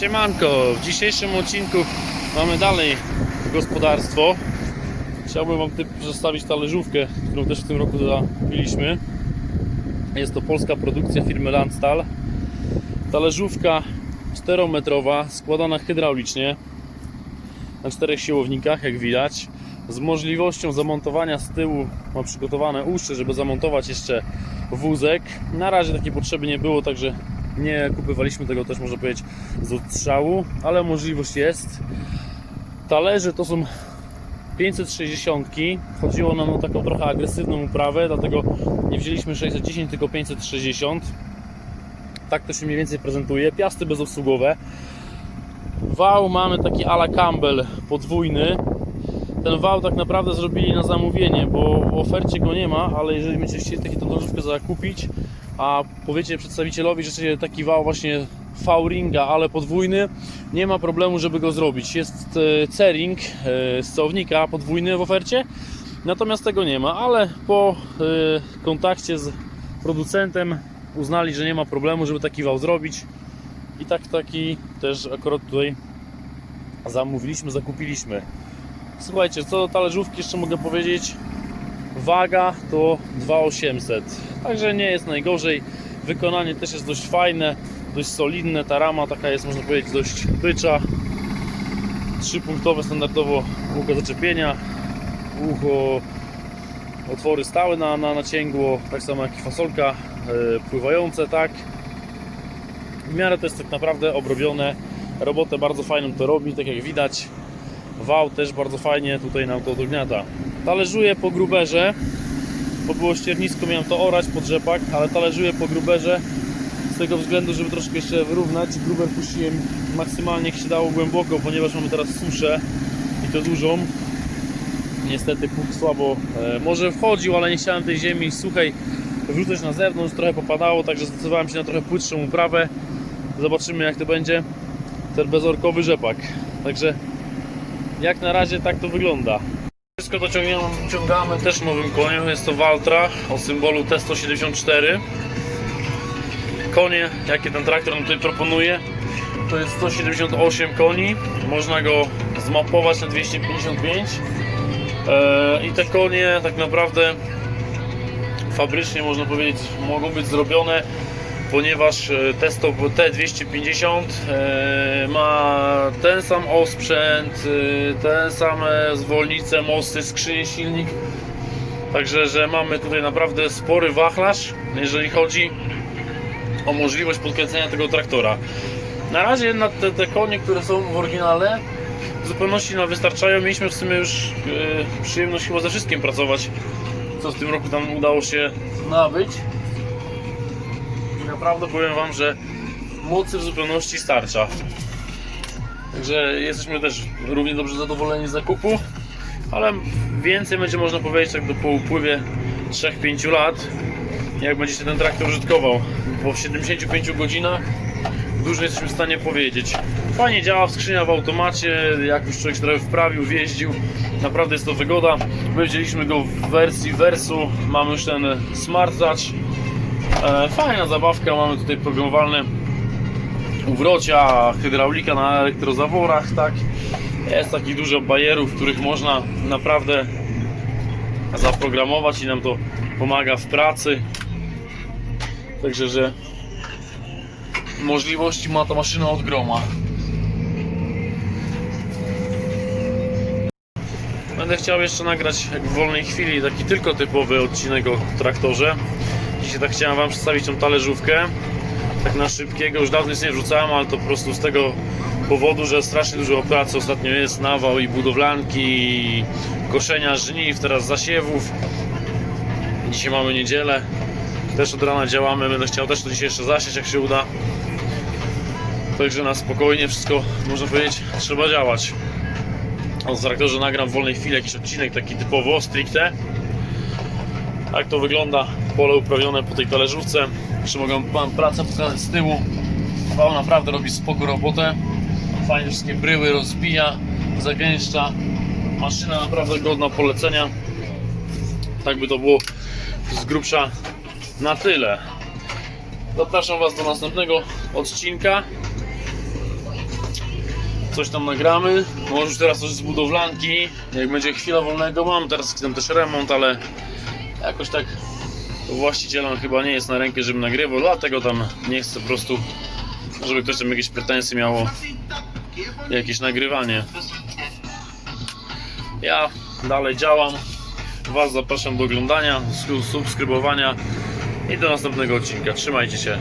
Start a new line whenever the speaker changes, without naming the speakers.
Siemanko, w dzisiejszym odcinku mamy dalej gospodarstwo. Chciałbym Wam przedstawić talerzówkę, którą też w tym roku kupiliśmy. Jest to polska produkcja firmy Landstal. Talerzówka 4-metrowa, składana hydraulicznie na czterech siłownikach, jak widać. Z możliwością zamontowania z tyłu ma przygotowane uszy, żeby zamontować jeszcze wózek. Na razie takiej potrzeby nie było, także nie kupywaliśmy tego też można powiedzieć z odstrzału, ale możliwość jest. Talerze to są 560. Chodziło nam o taką trochę agresywną uprawę, dlatego nie wzięliśmy 610, tylko 560. Tak to się mniej więcej prezentuje. Piasty bezobsługowe. Wał mamy taki ala Campbell podwójny. Ten wał tak naprawdę zrobili na zamówienie, bo w ofercie go nie ma, ale jeżeli będziecie chcieli taką talerzówkę zakupić, a powiecie przedstawicielowi, że chcecie taki wał właśnie V-ringa, ale podwójny, nie ma problemu, żeby go zrobić. Jest e, C-ring e, z ceownika podwójny w ofercie, natomiast tego nie ma, ale po e, kontakcie z producentem uznali, że nie ma problemu, żeby taki wał zrobić i tak taki też akurat tutaj zamówiliśmy, zakupiliśmy. Słuchajcie, co do talerzówki jeszcze mogę powiedzieć. Waga to 2800. Także nie jest najgorzej. Wykonanie też jest dość fajne, dość solidne. Ta rama taka jest, można powiedzieć, dość bycza. Trzypunktowe standardowo łuko zaczepienia. Ucho, otwory stałe na, na, na cięgło, tak samo jak i fasolka e, pływające, tak. W miarę to jest tak naprawdę obrobione. Robotę bardzo fajną to robi, tak jak widać. Wał też bardzo fajnie tutaj nam to dogniata. Talerzuję po gruberze, bo było ściernisko, miałem to orać pod rzepak, ale talerzuję po gruberze z tego względu, żeby troszkę jeszcze wyrównać. Gruber puściłem maksymalnie jak się dało głęboko, ponieważ mamy teraz suszę i to dużą. Niestety pług słabo e, może wchodził, ale nie chciałem tej ziemi suchej wrzucać na zewnątrz, trochę popadało, także zdecydowałem się na trochę płytszą uprawę. Zobaczymy jak to będzie ten bezorkowy rzepak. Także jak na razie tak to wygląda. Wszystko to ciągniemy, ciągamy też nowym koniem. Jest to Valtra o symbolu T174. Konie, jakie ten traktor nam tutaj proponuje, to jest 178 koni. Można go zmapować na 255. Eee, I te konie tak naprawdę fabrycznie można powiedzieć mogą być zrobione ponieważ e, testo T250 e, ma ten sam osprzęt, e, ten same zwolnice, mosty, skrzynie, silnik. Także, że mamy tutaj naprawdę spory wachlarz, jeżeli chodzi o możliwość podkręcenia tego traktora. Na razie na te, te konie, które są w oryginale, w zupełności nam wystarczają. Mieliśmy w sumie już przyjemność chyba ze wszystkim pracować, co w tym roku tam udało się nabyć. Naprawdę powiem Wam, że mocy w zupełności starcza. Także jesteśmy też równie dobrze zadowoleni z zakupu, ale więcej będzie można powiedzieć tak do po upływie 3-5 lat, jak będziecie ten traktor użytkował, bo w 75 godzinach dużo jesteśmy w stanie powiedzieć. Fajnie działa skrzynia w automacie, jak już człowiek się trochę wprawił, wjeździł, naprawdę jest to wygoda. My wzięliśmy go w wersji Versu, mamy już ten Smart Touch, E, Fajna zabawka, mamy tutaj programowalne uwrocia, hydraulika na elektrozaworach, tak. Jest takich dużo bajerów, których można naprawdę zaprogramować i nam to pomaga w pracy. Także, że możliwości ma ta maszyna od groma. Będę chciał jeszcze nagrać w wolnej chwili taki tylko typowy odcinek o traktorze. Dzisiaj tak chciałem Wam przedstawić tą talerzówkę. Tak na szybkiego, już dawno nic nie wrzucałem, ale to po prostu z tego powodu, że strasznie dużo pracy ostatnio jest, nawał i budowlanki, i koszenia żniw, teraz zasiewów. Dzisiaj mamy niedzielę, też od rana działamy, będę chciał też to dzisiaj jeszcze zasieć, jak się uda. Także na spokojnie wszystko, można powiedzieć, trzeba działać. O traktorze nagram w wolnej chwili jakiś odcinek taki typowo, stricte. Tak to wygląda pole uprawione po tej talerzówce. Jeszcze mogę Wam pracę pokazać z tyłu. Wał naprawdę robi spoko robotę. Fajnie wszystkie bryły rozbija, zagęszcza. Maszyna naprawdę godna polecenia. Tak by to było z grubsza na tyle. Zapraszam Was do następnego odcinka. coś tam nagramy. Może już teraz coś z budowlanki. Jak będzie chwila wolnego, mam teraz tam też remont, ale jakoś tak właścicielom chyba nie jest na rękę, żebym nagrywał, dlatego tam nie chcę po prostu, żeby ktoś tam jakieś pretensje miało, jakieś nagrywanie. Ja dalej działam. Was zapraszam do oglądania, subskrybowania i do następnego odcinka. Trzymajcie się.